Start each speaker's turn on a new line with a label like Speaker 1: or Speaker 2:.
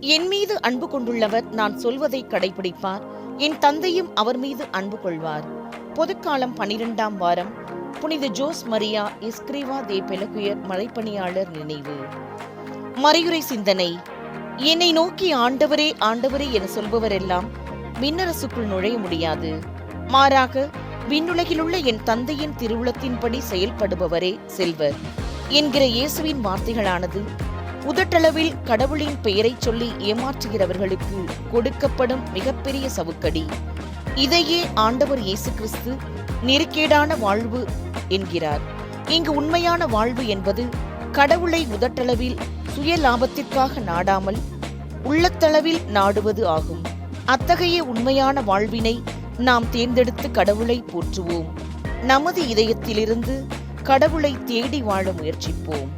Speaker 1: என் மீது அன்பு கொண்டுள்ளவர் நான் சொல்வதை கடைபிடிப்பார். என் தந்தையும் அவர் மீது அன்பு கொள்வார். பொதுக்காலம் பனிரெண்டாம் வாரம். புனித ஜோஸ் மரியா இஸ்கிரிவா தே பெலகுயர் மழைப்பணியாளர் நினைவு. மறையுறை சிந்தனை. என்னை நோக்கி ஆண்டவரே ஆண்டவரே என சொல்பவரெல்லாம் விண்ணரசுக்குள் நுழைய முடியாது. மாறாக விண்ணுலகிலுள்ள என் தந்தையின் திருவுளத்தின்படி செயல்படுபவரே செல்வர். என்கிற இயேசுவின் வார்த்தைகளானது உதட்டளவில் கடவுளின் பெயரைச் சொல்லி ஏமாற்றுகிறவர்களுக்கு கொடுக்கப்படும் மிகப்பெரிய சவுக்கடி. இதையே ஆண்டவர் இயேசு கிறிஸ்து நெருக்கேடான வாழ்வு என்கிறார். இங்கு உண்மையான வாழ்வு என்பது கடவுளை உதட்டளவில் சுய லாபத்திற்காக நாடாமல் உள்ளத்தளவில் நாடுவது ஆகும். அத்தகைய உண்மையான வாழ்வினை நாம் தேர்ந்தெடுத்து கடவுளை போற்றுவோம். நமது இதயத்திலிருந்து கடவுளை தேடி வாழ முயற்சிப்போம்.